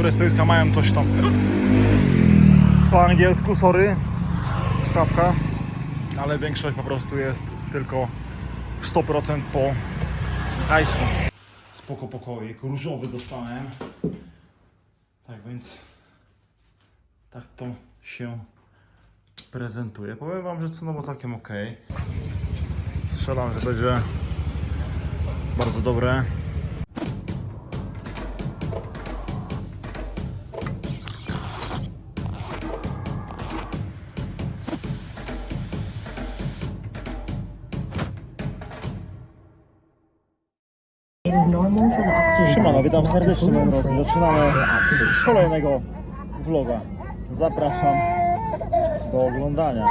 niektóre stoiska mają coś tam po angielsku, sorry, stawka, ale większość po prostu jest tylko 100% po hajsu. Spoko pokoik, różowy dostałem. Tak więc tak to się prezentuje. Powiem wam, że cenowo całkiem ok. Strzelam, że będzie bardzo dobre. Witam serdecznie moi drodzy. Zaczynamy kolejnego vloga. Zapraszam do oglądania.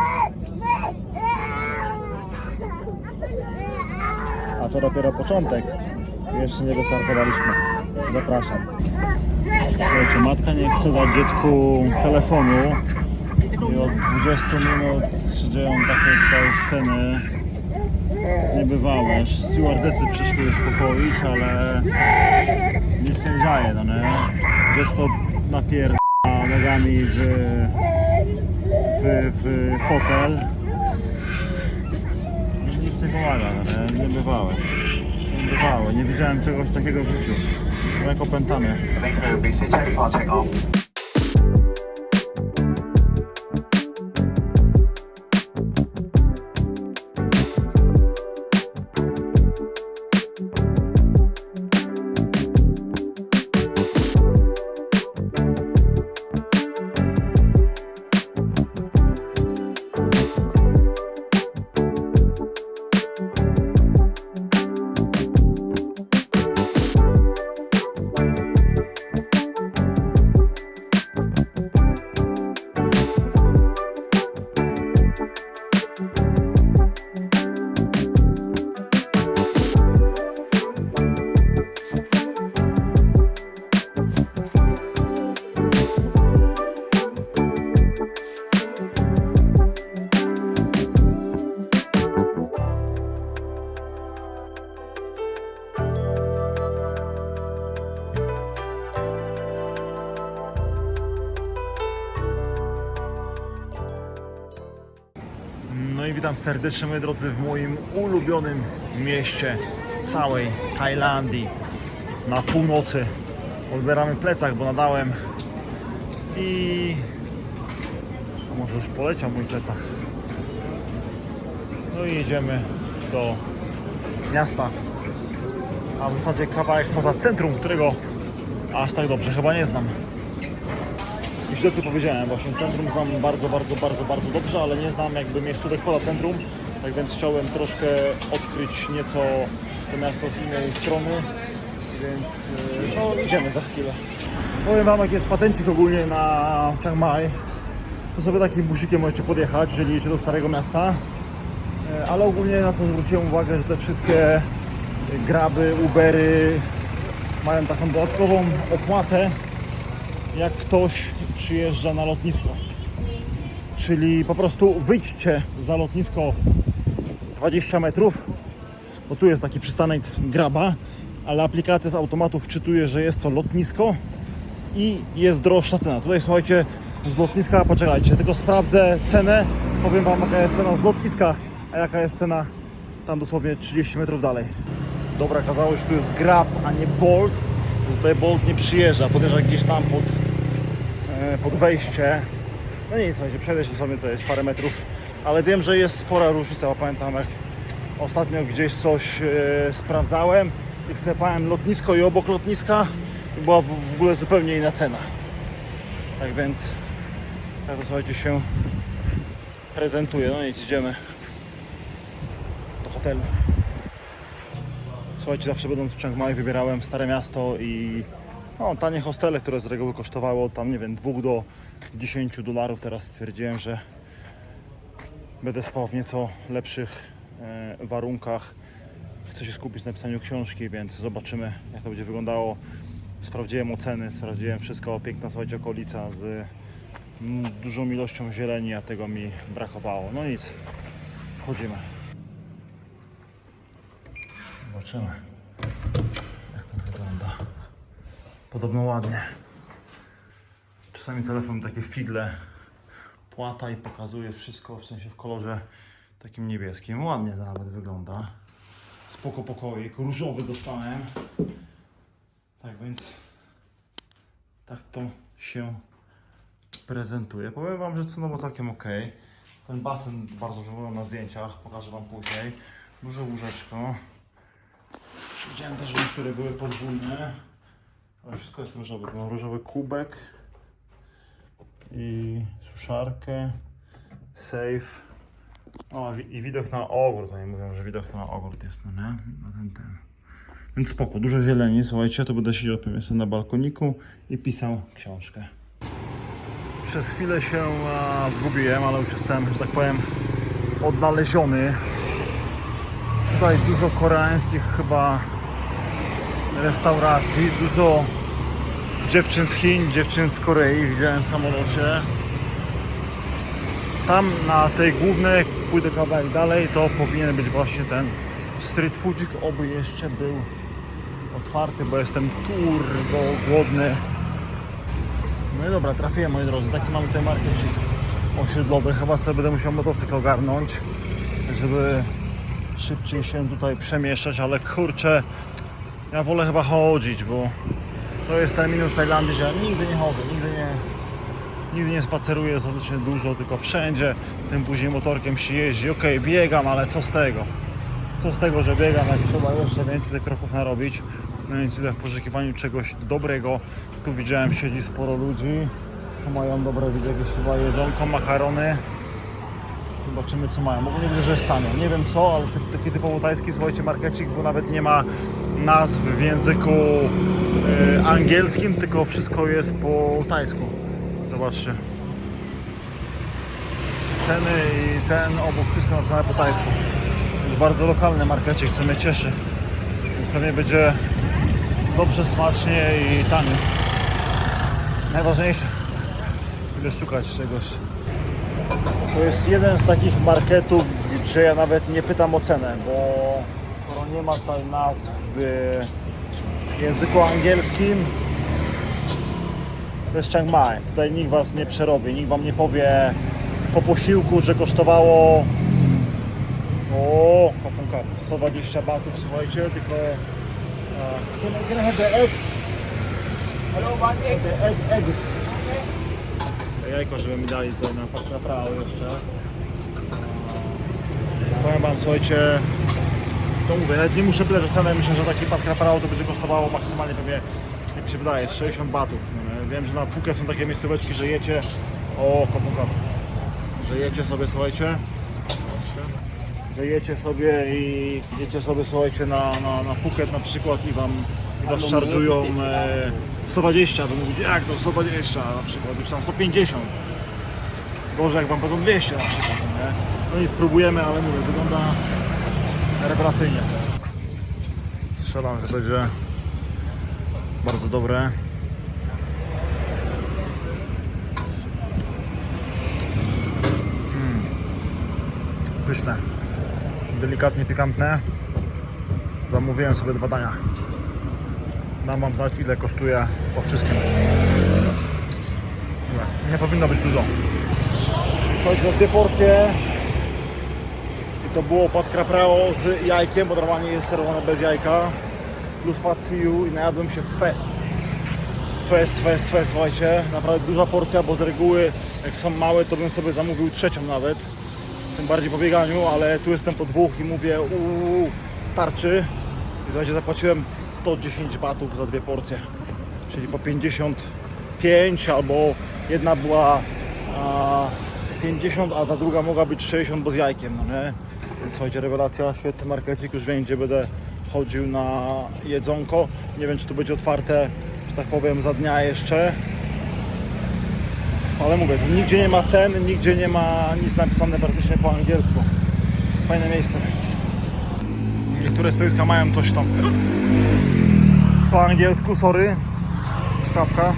A to dopiero początek. Jeszcze nie wystartowaliśmy. Zapraszam. Słuchajcie, matka nie chce dać dziecku telefonu i od 20 minut się dzieją takie tutaj sceny niebywałe. Stewardesy przyszły uspokoić, ale nic się nie dzieje, no nie? Dziecko napierda nogami w, w, w fotel. I nic nie pomaga, no nie? Niebywałe. Niebywałe. Nie widziałem czegoś takiego w życiu. Jak opętany. Serdecznie moi drodzy w moim ulubionym mieście całej Tajlandii na północy. Odbieramy plecak, bo nadałem i a może już poleciał mój plecak. No i jedziemy do miasta, a w zasadzie kawałek poza centrum, którego aż tak dobrze chyba nie znam. Źle tu powiedziałem, właśnie centrum znam bardzo, bardzo, bardzo, bardzo dobrze, ale nie znam jakby miejscówek poza centrum, tak więc chciałem troszkę odkryć nieco to miasto z innej strony, więc yy, no idziemy za chwilę. Powiem Wam jak jest patencik ogólnie na Chiang Mai, to sobie takim busikiem możecie podjechać, jeżeli jedziecie do Starego Miasta, Yy, ale ogólnie na to zwróciłem uwagę, że te wszystkie graby, Ubery mają taką dodatkową opłatę, jak ktoś przyjeżdża na lotnisko. Czyli po prostu wyjdźcie za lotnisko 20 metrów, bo tu jest taki przystanek Graba, ale aplikacja z automatu wczytuje, że jest to lotnisko i jest droższa cena. Tutaj słuchajcie, z lotniska, poczekajcie, tylko sprawdzę cenę, powiem Wam jaka jest cena z lotniska, a jaka jest cena tam dosłownie 30 metrów dalej. Dobra, okazało się, że tu jest Grab, a nie Bolt. Tutaj Bolt nie przyjeżdża, podjeżdża gdzieś tam pod, e, pod wejście. No nic, słuchajcie, przejdę sobie, to jest parę metrów, ale wiem, że jest spora różnica, bo pamiętam jak ostatnio gdzieś coś e, sprawdzałem i wklepałem lotnisko i obok lotniska była w, w ogóle zupełnie inna cena. Tak więc tak to słuchajcie się prezentuje. No nic, idziemy do hotelu. Słuchajcie, zawsze będąc w Chiang Mai wybierałem Stare Miasto i no, tanie hostele, które z reguły kosztowało tam, nie wiem, 2 do 10 dolarów. Teraz stwierdziłem, że będę spał w nieco lepszych e, warunkach. Chcę się skupić na pisaniu książki, więc zobaczymy, jak to będzie wyglądało. Sprawdziłem oceny, sprawdziłem wszystko. Piękna, słuchajcie, okolica z mm, dużą ilością zieleni, a tego mi brakowało. No nic, wchodzimy. Zobaczymy, jak to wygląda. Podobno ładnie. Czasami telefon takie figle płata i pokazuje wszystko w sensie w kolorze takim niebieskim. Ładnie to nawet wygląda. Spoko pokoik, różowy dostałem. Tak więc tak to się prezentuje. Powiem Wam, że cenowo całkiem ok. Ten basen bardzo wygląda na zdjęciach, pokażę Wam później. Duże łóżeczko. Widziałem też, że niektóre były podwójne. Ale wszystko jest różowe. Mam różowy kubek i suszarkę, safe. O, i widok na ogród. Oni mówią, że widok na ogród jest, no nie? Na ten, ten. Więc spoko, dużo zieleni, słuchajcie, to będę siedział pewnie na balkoniku i pisał książkę. Przez chwilę się a, zgubiłem, ale już jestem, że tak powiem, odnaleziony. Tutaj dużo koreańskich chyba restauracji, dużo dziewczyn z Chin, dziewczyn z Korei widziałem w samolocie. Tam na tej głównej, pójdę kawałek dalej, to powinien być właśnie ten street foodzik, oby jeszcze był otwarty, bo jestem turbo głodny. No i dobra, trafiłem moi drodzy, taki mamy tutaj markecik osiedlowy. Chyba sobie będę musiał motocykl ogarnąć, żeby szybciej się tutaj przemieszczać, ale kurczę, ja wolę chyba chodzić, bo to jest ten minus Tajlandii, że ja nigdy nie chodzę, nigdy nie, nigdy nie spaceruję dostatecznie dużo, tylko wszędzie tym później motorkiem się jeździ. Okej, biegam, ale co z tego? Co z tego, że biegam, jak trzeba jeszcze więcej tych kroków narobić. No więc idę w poszukiwaniu czegoś dobrego. Tu widziałem, siedzi sporo ludzi. Tu mają dobre, widzę jakieś chyba jedzonko, makarony. Zobaczymy co mają. Mogę nie widzę, że jest. Nie wiem co, ale ty- taki typowo tajski, słuchajcie, markecik, bo nawet nie ma nazw w języku y, angielskim, tylko wszystko jest po tajsku. Zobaczcie. Ceny i ten obok wszystko napisane po tajsku. Jest bardzo lokalny markecik, co mnie cieszy. Więc pewnie będzie dobrze, smacznie i tanio. Najważniejsze. Będę szukać czegoś. To jest jeden z takich marketów, gdzie ja nawet nie pytam o cenę, bo skoro nie ma tutaj nazw w języku angielskim, to jest Chiang Mai. Tutaj nikt Was nie przerobi, nikt Wam nie powie po posiłku, że kosztowało o, kapunka, 120 batów, słuchajcie, tylko uh, can, I- I have the egg? Hello, one egg. The egg, egg. Jajko, żeby mi dali tutaj na, na prawo jeszcze. Powiem Wam, słuchajcie, to mówię, nawet nie muszę o cenę, myślę, że taki pat to będzie kosztowało maksymalnie pewnie, jak mi się wydaje, z 60 batów. No? Wiem, że na półkę są takie miejscóweczki, że jecie, o, kopuka, że jecie sobie, słuchajcie, Zobaczcie. że jecie sobie i jecie sobie, słuchajcie, na, na, na Phuket na przykład i Wam i was charge'ują e, 120, wy mówicie, jak to 120 na przykład, czy tam 150. Boże, jak Wam powiedzą 200 na przykład, nie? No i spróbujemy, ale mówię, wygląda rewelacyjnie. Strzelam, że będzie bardzo dobre. Mm. Pyszne. Delikatnie pikantne. Zamówiłem sobie dwa dania. Dam wam znać ile kosztuje po wszystkim. Nie, powinno być dużo. Słuchajcie, dwie porcje. I to było pad kraprao z jajkiem, bo normalnie jest serwowane bez jajka. Plus pad siu i najadłem się fest. Fest, fest, fest, słuchajcie. Naprawdę duża porcja, bo z reguły jak są małe, to bym sobie zamówił trzecią nawet. Tym bardziej po bieganiu, ale tu jestem po dwóch i mówię, uuu, starczy. Słuchajcie, zapłaciłem 110 batów za dwie porcje. Czyli po 55 albo jedna była a, 50, a ta druga mogła być 60, bo z jajkiem, no nie? Więc słuchajcie, rewelacja, świetny markecik, już wiem gdzie będę chodził na jedzonko. Nie wiem czy tu będzie otwarte, że tak powiem, za dnia jeszcze. Ale mówię, nigdzie nie ma cen, nigdzie nie ma nic napisane praktycznie po angielsku. Fajne miejsce. Niektóre stoiska mają coś tam po angielsku, sorry, stawka,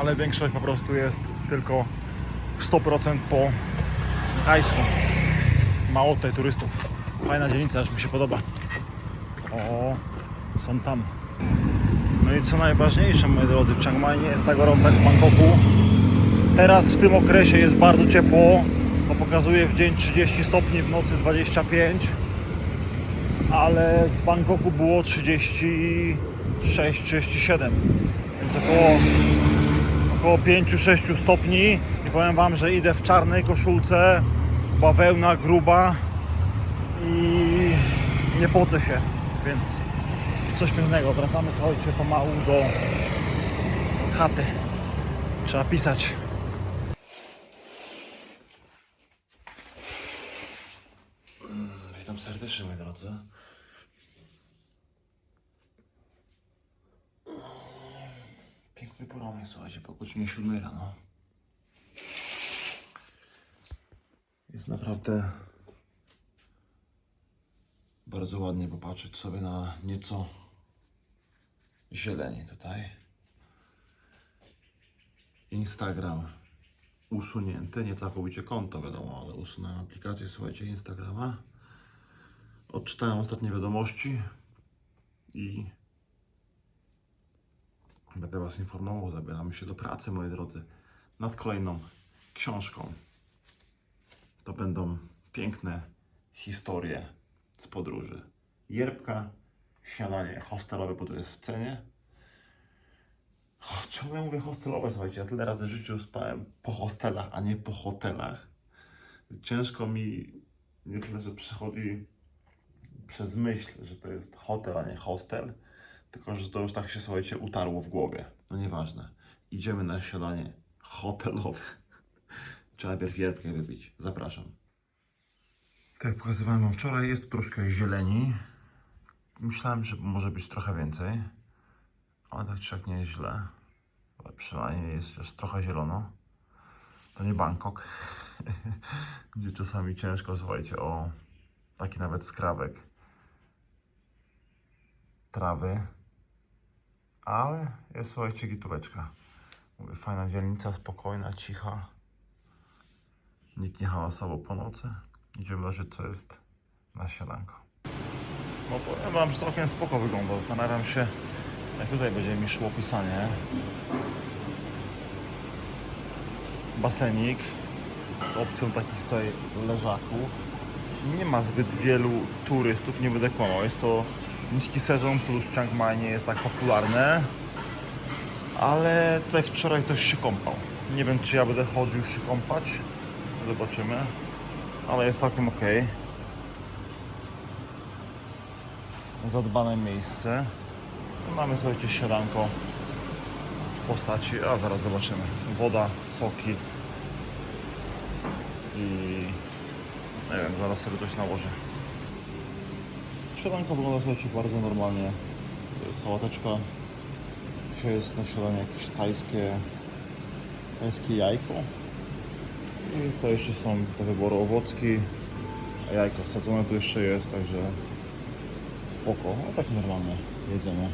ale większość po prostu jest tylko 100% po tajsku. Mało tutaj turystów. Fajna dzielnica, aż mi się podoba. O, są tam. No i co najważniejsze, moi drodzy, w Chiang Mai nie jest tak gorąco jak w Bangkoku. Teraz w tym okresie jest bardzo ciepło. To pokazuje w dzień 30 stopni, w nocy 25. Ale w Bangkoku było 36-37. Więc około, około 5-6 stopni. I powiem Wam, że idę w czarnej koszulce. Bawełna gruba. I nie pocę się. Więc coś pięknego. Wracamy słuchajcie pomału do chaty. Trzeba pisać. Serdecznie, moi drodzy. Piękny poranek, słuchajcie, po godzinie 7 rano. Jest naprawdę bardzo ładnie popatrzeć sobie na nieco zieleni tutaj. Instagram usunięty, nie całkowicie konto wiadomo, ale usunąłem aplikację, słuchajcie, Instagrama. Odczytałem ostatnie wiadomości i będę Was informował. Zabieramy się do pracy, moi drodzy, nad kolejną książką. To będą piękne historie z podróży. Jerbka, śniadanie hostelowe, bo to jest w cenie. O, ciągle mówię hostelowe, słuchajcie, ja tyle razy w życiu spałem po hostelach, a nie po hotelach. Ciężko mi nie tyle, że przychodzi przez myśl, że to jest hotel, a nie hostel, tylko że to już tak się, słuchajcie, utarło w głowie. No nieważne. Idziemy na śniadanie hotelowe. Trzeba najpierw jerbkę wypić. Zapraszam. Tak jak pokazywałem wam wczoraj, jest tu troszkę zieleni. Myślałem, że może być trochę więcej. Ale tak czy nie jest źle. Ale przynajmniej jest, jest trochę zielono. To nie Bangkok, gdzie czasami ciężko, słuchajcie, o taki nawet skrawek trawy. Ale jest, słuchajcie, gitóweczka. Mówię, fajna dzielnica, spokojna, cicha. Nikt nie hałasował po nocy. Idziemy zobaczyć, co jest na śniadanko. No powiem wam, że całkiem spoko wygląda. Zastanawiam się, jak tutaj będzie mi szło pisanie. Basenik z opcją takich tutaj leżaków. Nie ma zbyt wielu turystów, nie będę kłamał. Jest to niski sezon, plus Chiang Mai nie jest tak popularne. Ale jak wczoraj ktoś się kąpał. Nie wiem, czy ja będę chodził się kąpać. Zobaczymy. Ale jest całkiem ok. Zadbane miejsce. Mamy słuchajcie śniadanko w postaci, a zaraz zobaczymy. Woda, soki i nie wiem, zaraz sobie coś nałożę. Śniadanko wygląda słuchajcie bardzo normalnie. Sałateczka. Dzisiaj jest na śniadanie jakieś tajskie, tajskie jajko. I to jeszcze są do wyboru owocki, a jajko sadzone tu jeszcze jest, także spoko, no tak normalne jedzenie.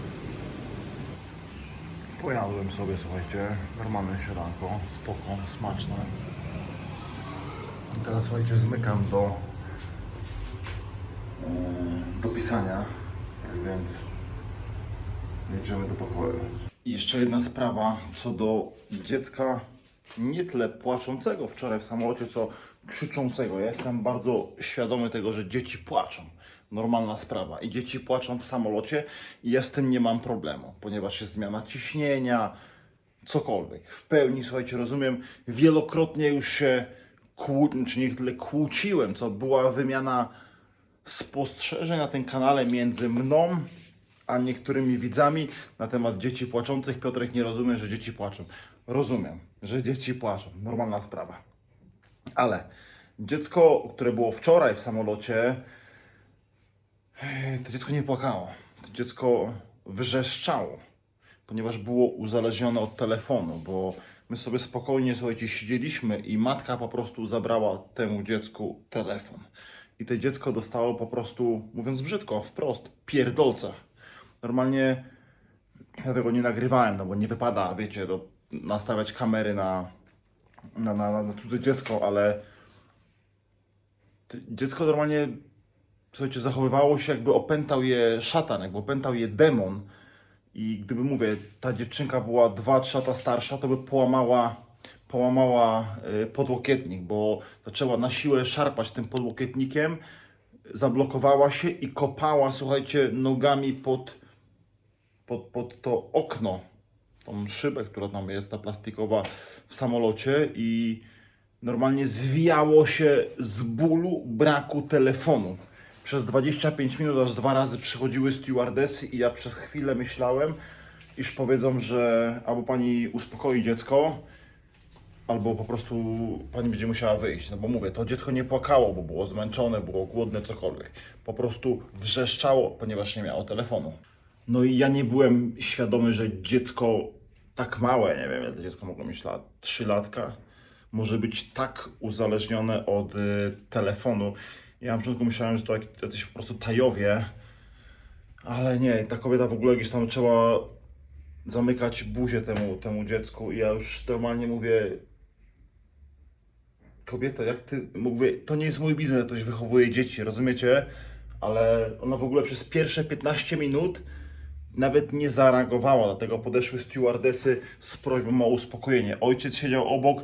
Pojadłem sobie, słuchajcie, normalne śniadanko, spoko, smaczne. I teraz, słuchajcie, zmykam do, do pisania, tak więc jedziemy do pokoju. I jeszcze jedna sprawa co do dziecka nie tyle płaczącego wczoraj w samolocie, co krzyczącego. Ja jestem bardzo świadomy tego, że dzieci płaczą. Normalna sprawa. I dzieci płaczą w samolocie i ja z tym nie mam problemu, ponieważ jest zmiana ciśnienia, cokolwiek. W pełni, słuchajcie, rozumiem, wielokrotnie już się kłó, czy nie tyle kłóciłem, co była wymiana spostrzeżeń na tym kanale między mną a niektórymi widzami na temat dzieci płaczących. Piotrek nie rozumie, że dzieci płaczą. Rozumiem, że dzieci płaczą. Normalna sprawa. Ale dziecko, które było wczoraj w samolocie, to dziecko nie płakało. To dziecko wrzeszczało, ponieważ było uzależnione od telefonu, bo my sobie spokojnie, słuchajcie, siedzieliśmy i matka po prostu zabrała temu dziecku telefon. I to dziecko dostało po prostu, mówiąc brzydko, wprost, pierdolca. Normalnie ja tego nie nagrywałem, no bo nie wypada, wiecie, do, nastawiać kamery na, na, na, na cudze dziecko, ale dziecko normalnie, słuchajcie, zachowywało się jakby opętał je szatan, jakby opętał je demon. I gdyby, mówię, ta dziewczynka była 2-3 lata starsza, to by połamała, połamała y, podłokietnik, bo zaczęła na siłę szarpać tym podłokietnikiem, zablokowała się i kopała, słuchajcie, nogami pod, pod, pod to okno, tą szybę, która tam jest, ta plastikowa w samolocie i normalnie zwijało się z bólu braku telefonu. Przez 25 minut aż dwa razy przychodziły stewardesy i ja przez chwilę myślałem, iż powiedzą, że albo pani uspokoi dziecko, albo po prostu pani będzie musiała wyjść. No bo mówię, to dziecko nie płakało, bo było zmęczone, było głodne, cokolwiek. Po prostu wrzeszczało, ponieważ nie miało telefonu. No i ja nie byłem świadomy, że dziecko tak małe, nie wiem, ile to dziecko mogło mieć lat, 3 latka, może być tak uzależnione od y, telefonu. Ja na początku myślałem, że to jacyś po prostu tajowie, ale nie, ta kobieta w ogóle gdzieś tam trzeba zamykać buzię temu, temu dziecku i ja już normalnie mówię kobieta, jak ty, mówię, to nie jest mój biznes, ktoś wychowuje dzieci, rozumiecie? Ale ona w ogóle przez pierwsze 15 minut nawet nie zareagowała, dlatego podeszły stewardesy z prośbą o uspokojenie. Ojciec siedział obok,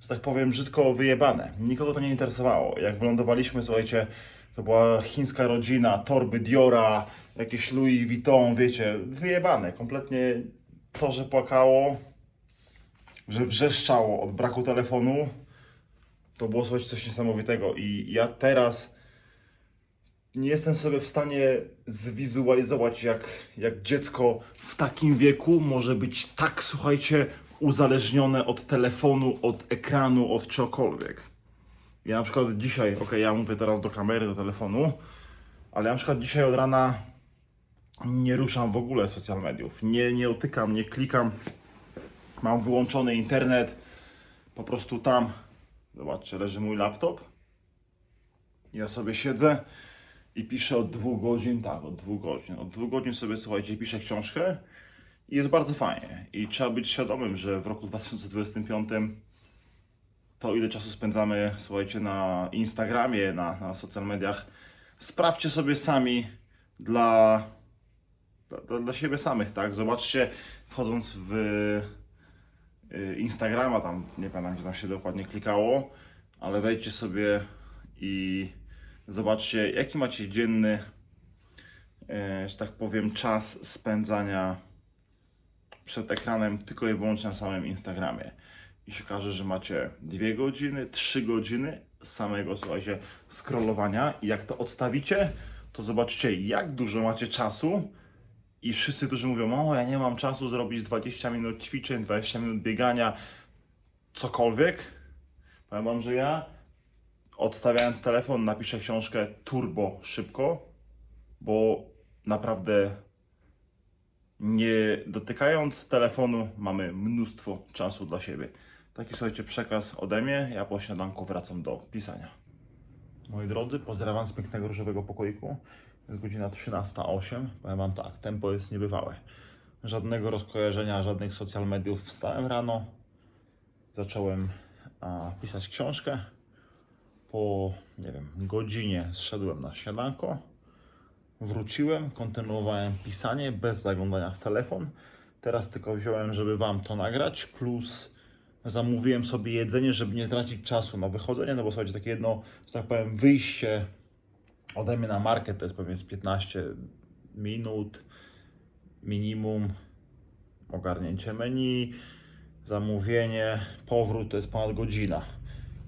że tak powiem, brzydko wyjebane. Nikogo to nie interesowało. Jak wylądowaliśmy, słuchajcie, to była chińska rodzina, torby Diora, jakieś Louis Vuitton, wiecie, wyjebane. Kompletnie to, że płakało, że wrzeszczało od braku telefonu, to było słuchajcie coś niesamowitego. I ja teraz nie jestem sobie w stanie zwizualizować, jak, jak dziecko w takim wieku może być tak, słuchajcie, uzależnione od telefonu, od ekranu, od czegokolwiek. Ja na przykład dzisiaj, ok, ja mówię teraz do kamery, do telefonu, ale ja na przykład dzisiaj od rana nie ruszam w ogóle social mediów. Nie, nie otykam, nie klikam. Mam wyłączony internet. Po prostu tam, zobaczcie, leży mój laptop. Ja sobie siedzę i piszę od dwóch godzin, tak, od dwóch godzin. Od dwóch godzin sobie, słuchajcie, piszę książkę i jest bardzo fajnie. I trzeba być świadomym, że w roku 2025 to ile czasu spędzamy, słuchajcie, na Instagramie, na, na social mediach, sprawdźcie sobie sami dla, dla, dla, siebie samych, tak? Zobaczcie, wchodząc w Instagrama, tam nie pamiętam, gdzie tam się dokładnie klikało, ale wejdźcie sobie i zobaczcie, jaki macie dzienny, e, że tak powiem, czas spędzania przed ekranem tylko i wyłącznie na samym Instagramie. I się okaże, że macie 2 godziny, 3 godziny samego, słuchajcie, scrollowania i jak to odstawicie, to zobaczcie, jak dużo macie czasu i wszyscy, którzy mówią, o, ja nie mam czasu zrobić 20 minut ćwiczeń, 20 minut biegania, cokolwiek, powiem wam, że ja odstawiając telefon napiszę książkę turbo szybko, bo naprawdę nie dotykając telefonu mamy mnóstwo czasu dla siebie. Taki słuchajcie przekaz ode mnie. Ja po śniadanku wracam do pisania. Moi drodzy, pozdrawiam z pięknego różowego pokoiku. Jest godzina 13.08. Powiem Wam tak, tempo jest niebywałe. Żadnego rozkojarzenia, żadnych social mediów. Wstałem rano, zacząłem a, pisać książkę. Po, nie wiem, godzinie zszedłem na śniadanko. Wróciłem, kontynuowałem pisanie bez zaglądania w telefon. Teraz tylko wziąłem, żeby Wam to nagrać, plus zamówiłem sobie jedzenie, żeby nie tracić czasu na wychodzenie, no bo słuchajcie, takie jedno, że tak powiem, wyjście ode mnie na market to jest pewnie z 15 minut minimum, ogarnięcie menu, zamówienie, powrót to jest ponad godzina.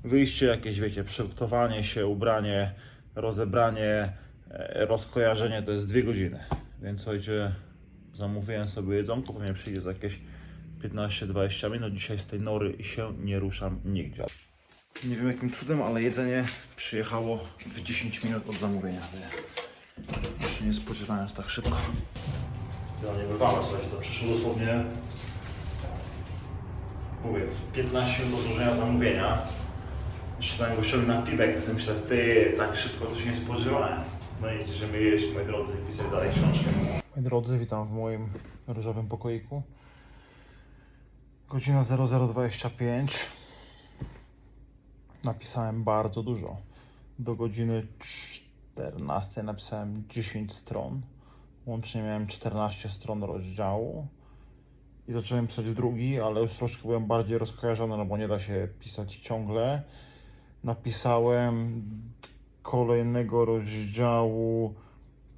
Wyjście jakieś, wiecie, przygotowanie się, ubranie, rozebranie, e, rozkojarzenie to jest dwie godziny. Więc słuchajcie, zamówiłem sobie jedzonko, pewnie przyjdzie za jakieś 15-20 minut. Dzisiaj z tej nory się nie ruszam nigdzie. Nie wiem jakim cudem, ale jedzenie przyjechało w 10 minut od zamówienia. Ja się nie spodziewałem, że tak szybko. Ja nie bywała, słuchajcie, to przyszło dosłownie mówię, w 15 minut odłożenia zamówienia. Jeszcze dałem gościowi na piwek, więc myślę, ty, tak szybko to się nie spodziewałem. No i idziemy jeść, moi drodzy, pisać dalej książkę. Moi drodzy, witam w moim różowym pokoiku. Godzina 0025. Napisałem bardzo dużo. Do godziny 14 napisałem 10 stron. Łącznie miałem 14 stron rozdziału. i zacząłem pisać drugi, ale już troszkę byłem bardziej rozkojarzony, no bo nie da się pisać ciągle. Napisałem kolejnego rozdziału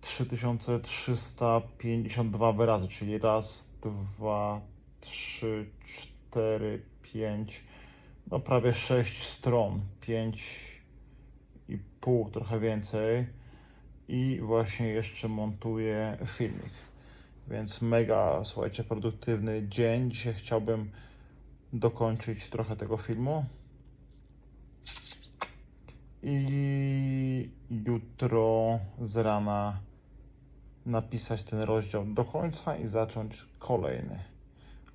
3352 wyrazy, czyli raz, dwa, trzy, cztery, pięć, no prawie sześć stron, pięć i pół, trochę więcej. I właśnie jeszcze montuję filmik. Więc mega, słuchajcie, produktywny dzień. Dzisiaj chciałbym dokończyć trochę tego filmu. I jutro z rana napisać ten rozdział do końca i zacząć kolejny.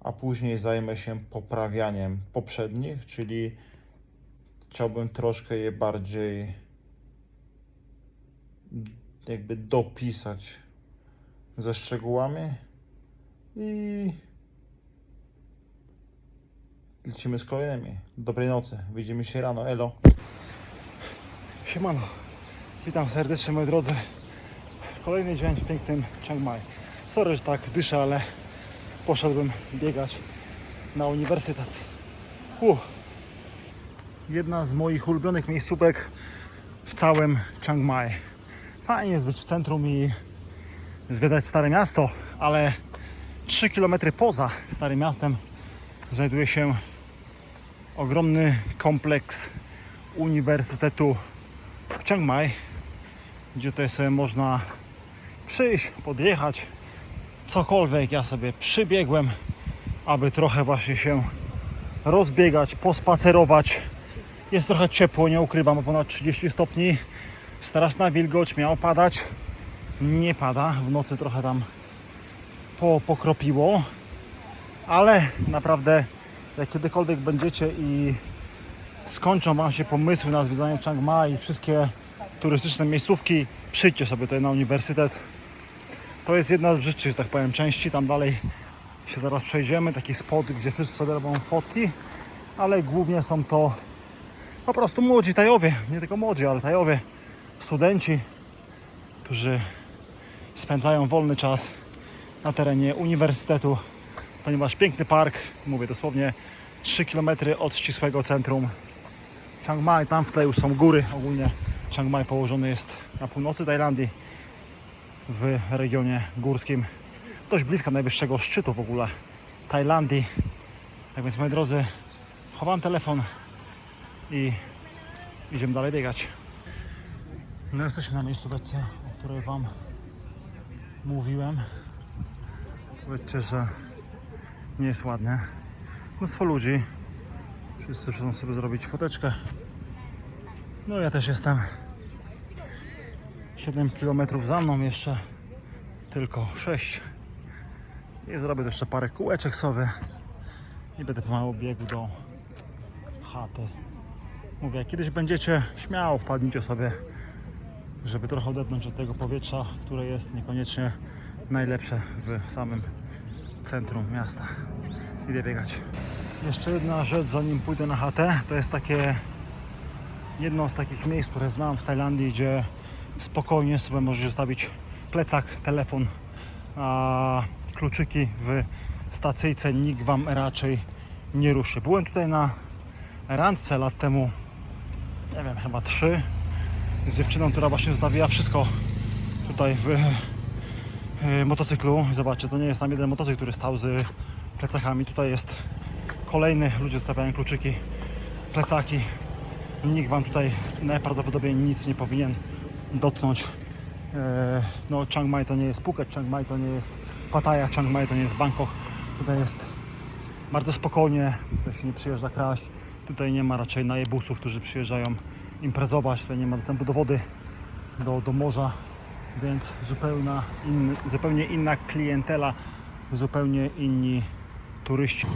A później zajmę się poprawianiem poprzednich, czyli chciałbym troszkę je bardziej jakby dopisać ze szczegółami i lecimy z kolejnymi. Dobrej nocy, widzimy się rano, elo. Siemano, witam serdecznie moi drodzy. Kolejny dzień w pięknym Chiang Mai. Sorry, że tak dyszę, ale poszedłbym biegać na uniwersytet. Uff. Jedna z moich ulubionych miejscówek w całym Chiang Mai. Fajnie jest być w centrum i zwiedzać Stare Miasto, ale 3 km poza Starym Miastem znajduje się ogromny kompleks Uniwersytetu w Chiang Mai, gdzie tutaj sobie można przyjść, podjechać, cokolwiek. Ja sobie przybiegłem, aby trochę właśnie się rozbiegać, pospacerować. Jest trochę ciepło, nie ukrywam, ponad 30 stopni. Straszna wilgoć, miało padać. Nie pada, w nocy trochę tam po, pokropiło, ale naprawdę jak kiedykolwiek będziecie i skończą Wam się pomysły na zwiedzanie Chiang Mai i wszystkie turystyczne miejscówki, przyjdźcie sobie tutaj na uniwersytet. To jest jedna z brzydszych, tak powiem, części. Tam dalej się zaraz przejdziemy. Taki spot, gdzie wszyscy sobie robią fotki, ale głównie są to po prostu młodzi Tajowie. Nie tylko młodzi, ale Tajowie, studenci, którzy spędzają wolny czas na terenie uniwersytetu, ponieważ piękny park, mówię dosłownie 3 km od ścisłego centrum Chiang Mai, tam w tle już są góry. Ogólnie Chiang Mai położony jest na północy Tajlandii, w regionie górskim, dość blisko najwyższego szczytu w ogóle Tajlandii. Tak więc moi drodzy, chowam telefon i idziemy dalej biegać. No jesteśmy na miejscówce, o której Wam mówiłem. Powiedzcie, że nie jest ładnie. Mnóstwo ludzi. Wszyscy chcą sobie zrobić foteczkę. No ja też jestem 7 km za mną jeszcze tylko 6 i zrobię jeszcze parę kółeczek sobie. I będę pomału biegł do chaty. Mówię, jak kiedyś będziecie śmiało wpadnijcie sobie żeby trochę odetchnąć od tego powietrza które jest niekoniecznie najlepsze w samym centrum miasta. Idę biegać. Jeszcze jedna rzecz zanim pójdę na chatę to jest takie jedno z takich miejsc, które znam w Tajlandii, gdzie spokojnie sobie możesz zostawić plecak, telefon, a kluczyki w stacyjce. Nikt Wam raczej nie ruszy. Byłem tutaj na randce lat temu, nie wiem, chyba trzy, z dziewczyną, która właśnie zostawiła wszystko tutaj w motocyklu. Zobaczcie, to nie jest tam jeden motocykl, który stał z plecakami. Tutaj jest kolejny, ludzie zostawiają kluczyki, plecaki. Nikt Wam tutaj najprawdopodobniej nic nie powinien dotknąć. E, No, Chiang Mai to nie jest Phuket, Chiang Mai to nie jest Pattaya, Chiang Mai to nie jest Bangkok. Tutaj jest bardzo spokojnie, tutaj się nie przyjeżdża kraść. Tutaj nie ma raczej najebusów, którzy przyjeżdżają imprezować. Tutaj nie ma dostępu do wody, do, do morza, więc zupełna inny, zupełnie inna klientela, zupełnie inni turyści.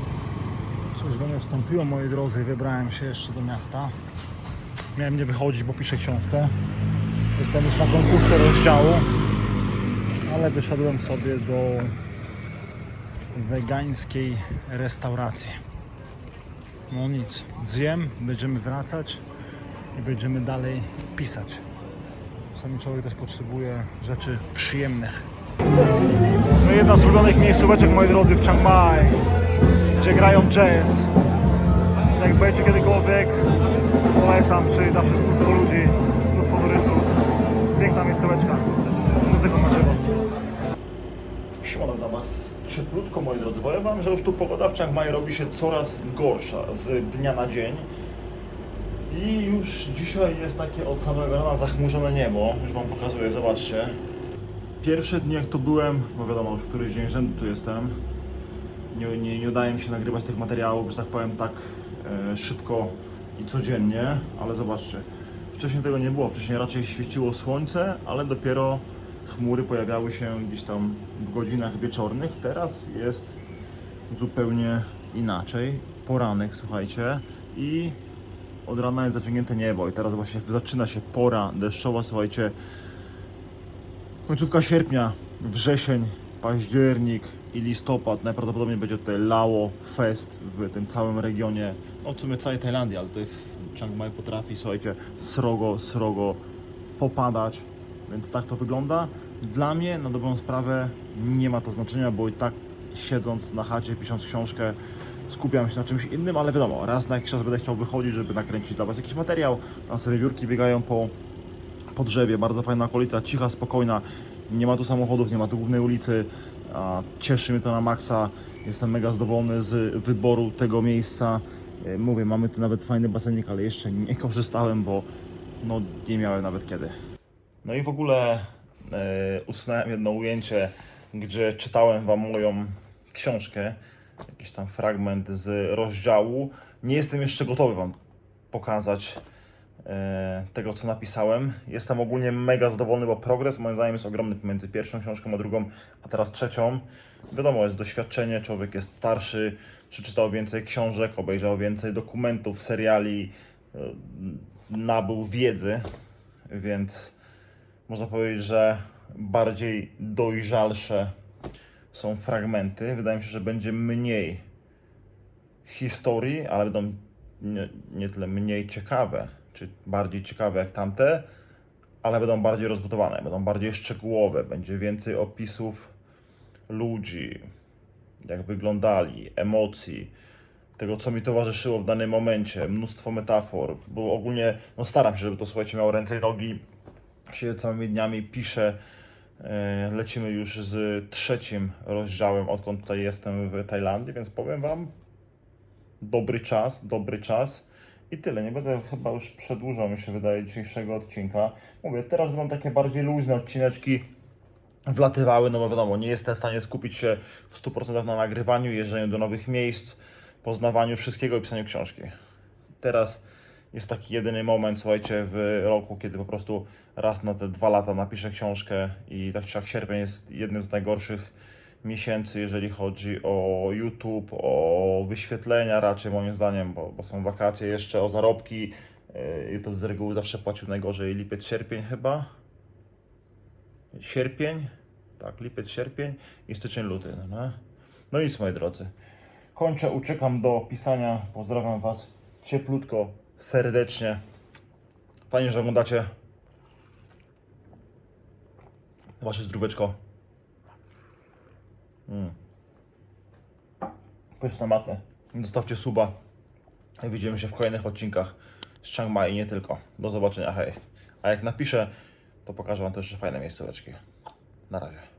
Cóż, do mnie wstąpiło, moi drodzy, wybrałem się jeszcze do miasta. Miałem nie wychodzić, bo piszę książkę. Jestem już na końcówce rozdziału, ale wyszedłem sobie do wegańskiej restauracji. No nic, zjem, będziemy wracać i będziemy dalej pisać. Czasami człowiek też potrzebuje rzeczy przyjemnych. No jedna z ulubionych miejscóweczek, moi drodzy, w Chiang Mai, gdzie grają jazz. Jak będziecie kiedykolwiek, polecam przyjść, zawsze mnóstwo ludzi. Piękna miejscóweczka, z muzyką na żywo. Siemano dla Was cieplutko, moi drodzy. Powiem Wam, że już tu pogoda w Chiang Mai robi się coraz gorsza z dnia na dzień. I już dzisiaj jest takie od samego rana zachmurzone niebo. Już Wam pokazuję, zobaczcie. Pierwsze dni jak tu byłem, bo wiadomo, już któryś dzień rzędu tu jestem, nie, nie, nie udaje mi się nagrywać tych materiałów, że tak powiem, tak e, szybko i codziennie, ale zobaczcie, wcześniej tego nie było, wcześniej raczej świeciło słońce, ale dopiero chmury pojawiały się gdzieś tam w godzinach wieczornych, teraz jest zupełnie inaczej, poranek, słuchajcie, i od rana jest zaciągnięte niebo i teraz właśnie zaczyna się pora deszczowa, słuchajcie, Końcówka sierpnia, wrzesień, październik i listopad najprawdopodobniej będzie tutaj Lao Fest w tym całym regionie, no w sumie całej Tajlandii, ale tutaj Chiang Mai potrafi, słuchajcie, srogo, srogo popadać, więc tak to wygląda. Dla mnie na dobrą sprawę nie ma to znaczenia, bo i tak siedząc na chacie, pisząc książkę, skupiam się na czymś innym, ale wiadomo, raz na jakiś czas będę chciał wychodzić, żeby nakręcić dla Was jakiś materiał, tam sobie wiórki biegają po po drzewie, bardzo fajna okolica, cicha, spokojna, nie ma tu samochodów, nie ma tu głównej ulicy, a cieszy mnie to na maksa, jestem mega zadowolony z wyboru tego miejsca. E, Mówię, mamy tu nawet fajny basenik, ale jeszcze nie korzystałem, bo no, nie miałem nawet kiedy. No i w ogóle e, usunąłem jedno ujęcie, gdzie czytałem Wam moją książkę, jakiś tam fragment z rozdziału. Nie jestem jeszcze gotowy Wam pokazać tego, co napisałem. Jestem ogólnie mega zadowolony, bo progres moim zdaniem jest ogromny pomiędzy pierwszą książką a drugą, a teraz trzecią. Wiadomo, jest doświadczenie, człowiek jest starszy, przeczytał więcej książek, obejrzał więcej dokumentów, seriali, e, nabył wiedzy, więc można powiedzieć, że bardziej dojrzalsze są fragmenty. Wydaje mi się, że będzie mniej historii, ale będą nie, nie tyle mniej ciekawe, czy bardziej ciekawe jak tamte, ale będą bardziej rozbudowane, będą bardziej szczegółowe, będzie więcej opisów ludzi, jak wyglądali, emocji, tego co mi towarzyszyło w danym momencie, mnóstwo metafor, bo ogólnie no staram się, żeby to słuchajcie miało ręce i nogi, siedzę całymi dniami, piszę, E, Lecimy już z trzecim rozdziałem, odkąd tutaj jestem w Tajlandii, więc powiem Wam, dobry czas, dobry czas. I tyle, nie będę chyba już przedłużał, mi się wydaje, dzisiejszego odcinka. Mówię, teraz będą takie bardziej luźne odcineczki wlatywały, no bo wiadomo, nie jestem w stanie skupić się w 100% na nagrywaniu, jeżdżeniu do nowych miejsc, poznawaniu wszystkiego i pisaniu książki. Teraz jest taki jedyny moment, słuchajcie, w roku, kiedy po prostu raz na te dwa lata napiszę książkę i tak czy jak sierpień jest jednym z najgorszych miesięcy, jeżeli chodzi o YouTube, o wyświetlenia raczej moim zdaniem, bo, bo są wakacje jeszcze, o zarobki. Yy, YouTube z reguły zawsze płacił najgorzej lipiec, sierpień chyba. Sierpień, tak, lipiec, sierpień i styczeń, luty. No, no nic moi drodzy. Kończę, uciekam do pisania. Pozdrawiam Was cieplutko, serdecznie. Fajnie, że oglądacie. Wasze zdróweczko. Mm. Pyszne matne. Zostawcie suba. Widzimy się w kolejnych odcinkach z Chiang Mai i nie tylko. Do zobaczenia, hej. A jak napiszę, to pokażę Wam też jeszcze fajne miejscóweczki. Na razie.